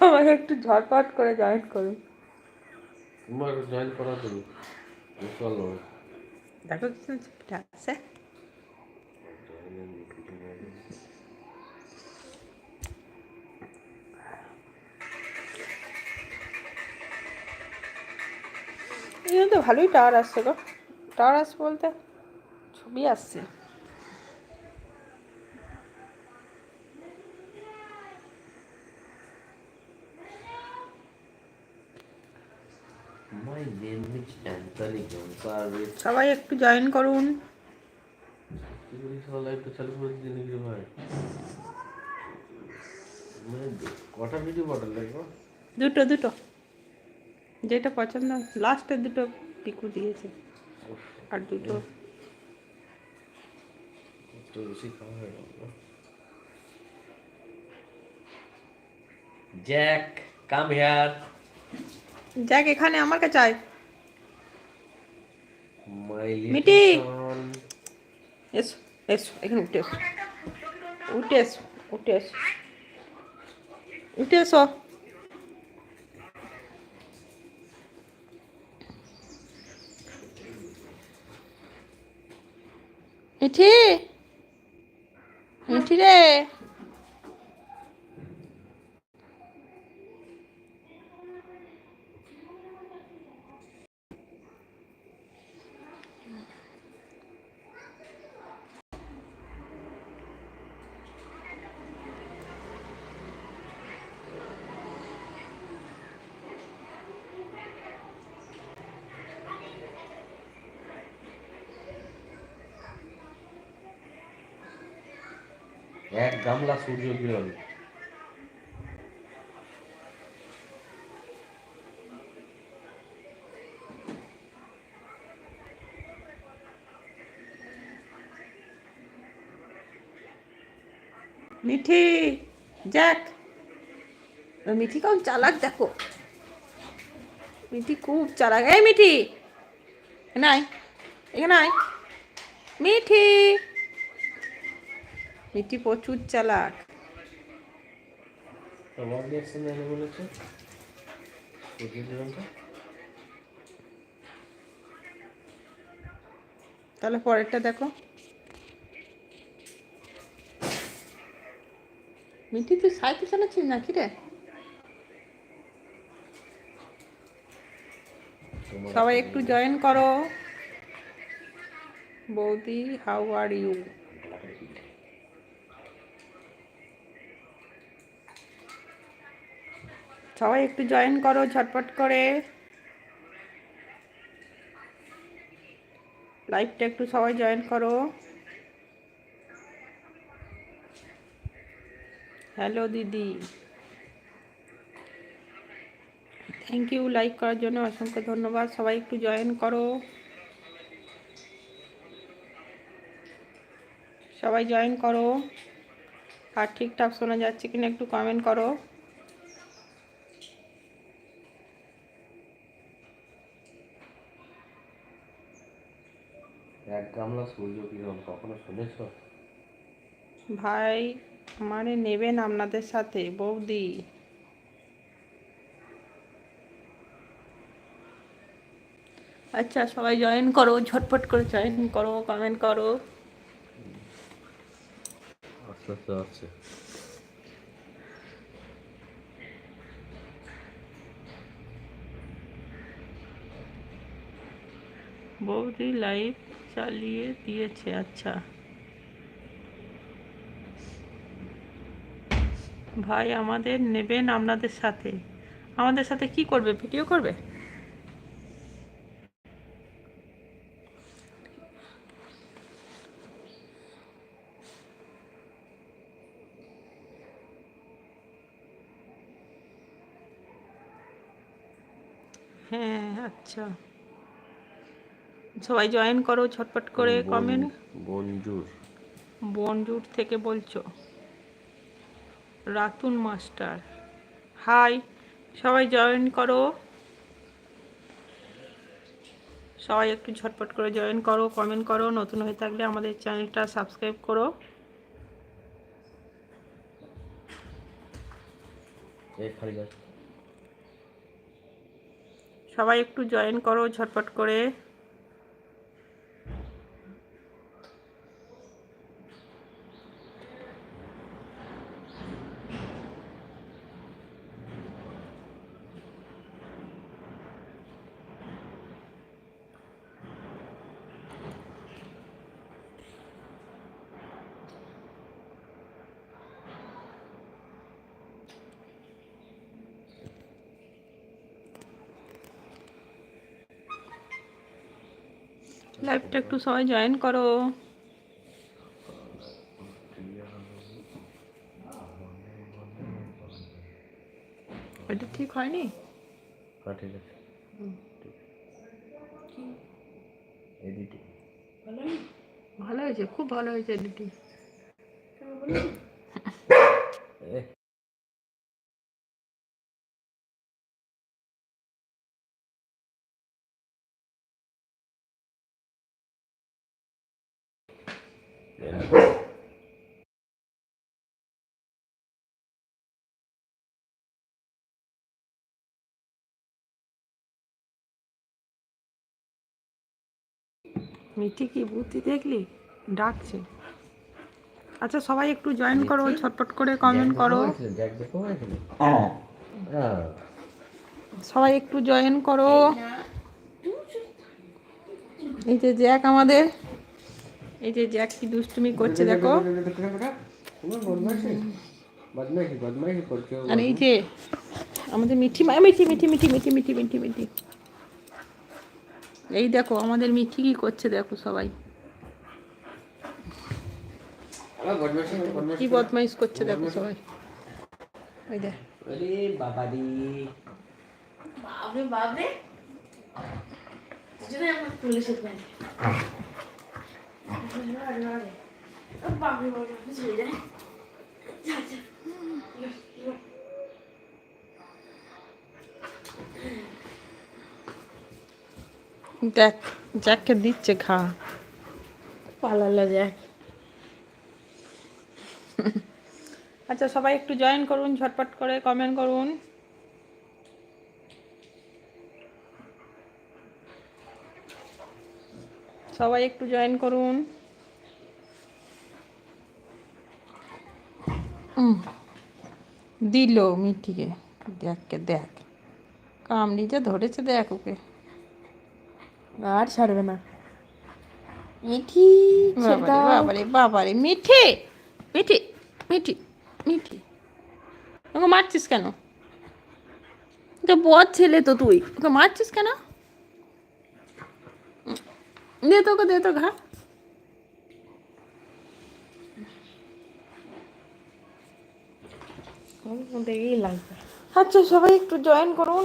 সবাই একটু ঝটপট করে জয়েন করুন। তোমার জয়েন করা তো চলো দেখো পিঠা আছে। তো ভালোই টাওয়ার আসছে গো। টাওয়ার আসছে বলতে ছবি আসছে। সবাই একটু জয়েন করুন। দুটো দুটো। যেটা পছন্দ লাস্টে দুটো পিকু দিয়েছে। আর দুটো। জ্যাক কাম হিয়ার যাক এখানে আমার কাছে আয়। মিটি। এসো এসো এখানে উঠে এসো উঠে এসো উঠে এসো উঠে এসো মিঠি মিঠি রে এক গামলা সূর্য কিরণ মিঠি, যাক। মিঠি কেমন চালাক, দেখো। মিঠি খুব চালাক। এই মিঠি আয়। এখানে মিঠি। মিঠি প্রচুর চালাক। তোমার রিয়াকশন তাহলে পরেরটা দেখো। মিঠি তুই সাইকেল চালাচ্ছিস নাকি রে? সবাই একটু জয়েন করো। বৌদি হাউ আর ইউ সবাই একটু জয়েন করো, ঝটপট করে। লাইভটা একটু সবাই জয়েন করো। হ্যালো দিদি। থ্যাংক ইউ লাইক করার জন্য অসংখ্য ধন্যবাদ। সবাই একটু জয়েন করো। সবাই জয়েন করো। আর ঠিকঠাক শোনা যাচ্ছে কিনা একটু কমেন্ট করো এক গামলা সূর্য কিরণ কখনো শুনেছ? ভাই আমারে নেবেন আপনাদের সাথে বৌদি। আচ্ছা সবাই জয়েন করো ঝটপট করে জয়েন করো কমেন্ট করো। আস্তে আস্তে আছে বৌদি লাইভ চালিয়ে দিয়েছে আচ্ছা। ভাই, আমাদের নেবেন আপনাদের সাথে। আমাদের সাথে কি করবে? ভিডিও করবে? হ্যাঁ আচ্ছা। সবাই জয়েন করো ঝটপট করে কমেন্ট বঞ্জুর বনজুর। থেকে বলছো? রাতুন মাস্টার। হাই সবাই জয়েন করো। সবাই একটু ঝটপট করে জয়েন করো কমেন্ট করো। নতুন হয়ে থাকলে আমাদের চ্যানেলটা সাবস্ক্রাইব করো। সবাই একটু জয়েন করো ঝটপট করে। লাইভটা একটু সবাই জয়েন করো। এটা ঠিক হয়নি? হ্যাঁ ঠিক আছে। এডিটিং ভালো হয়েছে খুব ভালো হয়েছে দিদি মিঠি কি বুদ্ধি দেখলি? ডাকছে। আচ্ছা সবাই একটু জয়েন করো ছটপট করে কমেন্ট করো। এখানে হ্যাঁ। সবাই একটু জয়েন করো। এই যে জ্যাক আমাদের এই যে জ্যাক কি দুষ্টুমি করছে দেখো। আর এই যে আমাদের মিঠি মিঠি মিঠি মিঠি মিঠি মিঠি মিঠি মিঠি। এই দেখো, আমাদের মিঠি কি করছে দেখো সবাই। কি বদমাইশ করছে দেখো সবাই। ওই দেখ। বাবা রে বাবরে বাবরে যদি আমার দেখ জ্যাককে দিচ্ছে খা। পালালো যাক আচ্ছা সবাই একটু জয়েন করুন ঝটপট করে কমেন্ট করুন। সবাই একটু জয়েন করুন। দিল মিঠিকে। দেখকে দেখ। কামড়ি যে ধরেছে দেখ ওকে। আর ছাড়বে না। মিঠি বাবারে বাবারে মিঠে মিঠি মিঠি মিঠি। ওকে মারছিস কেন? তো বদ ছেলে তো তুই। ওকে মারছিস কেন? দে তো দে তো ঘা দেখেই লাগবে আচ্ছা সবাই একটু জয়েন করুন।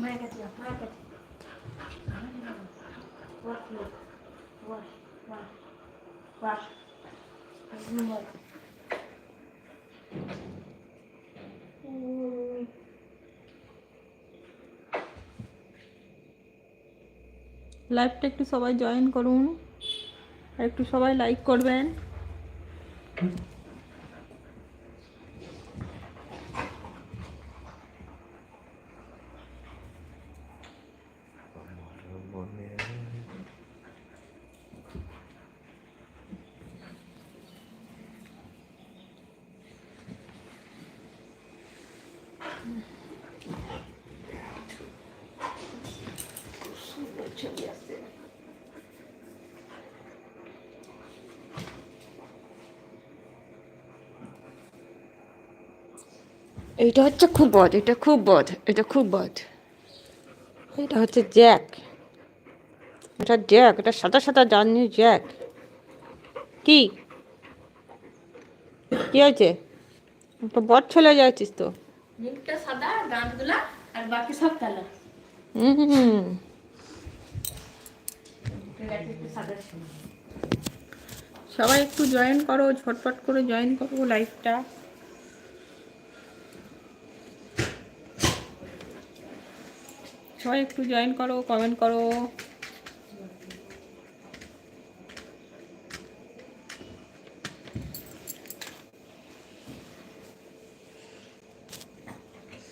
মায়ের কাছে যাও, লাইভটা একটু সবাই জয়েন করুন। আর একটু সবাই লাইক করবেন। ছবি এইটা হচ্ছে খুব বদ এটা খুব বদ এটা খুব বদ এটা হচ্ছে জ্যাক। এটা জ্যাক এটা সাদা সাদা জানি জ্যাক। কি? কি হয়েছে? তো বদ চলে যাচ্ছিস তো। মুখটা সাদা দাঁতগুলা আর বাকি সব কালো। হুম। সবাই একটু জয়েন করো, ঝটপট করে জয়েন করো লাইফটা সবাই একটু জয়েন করো কমেন্ট করো।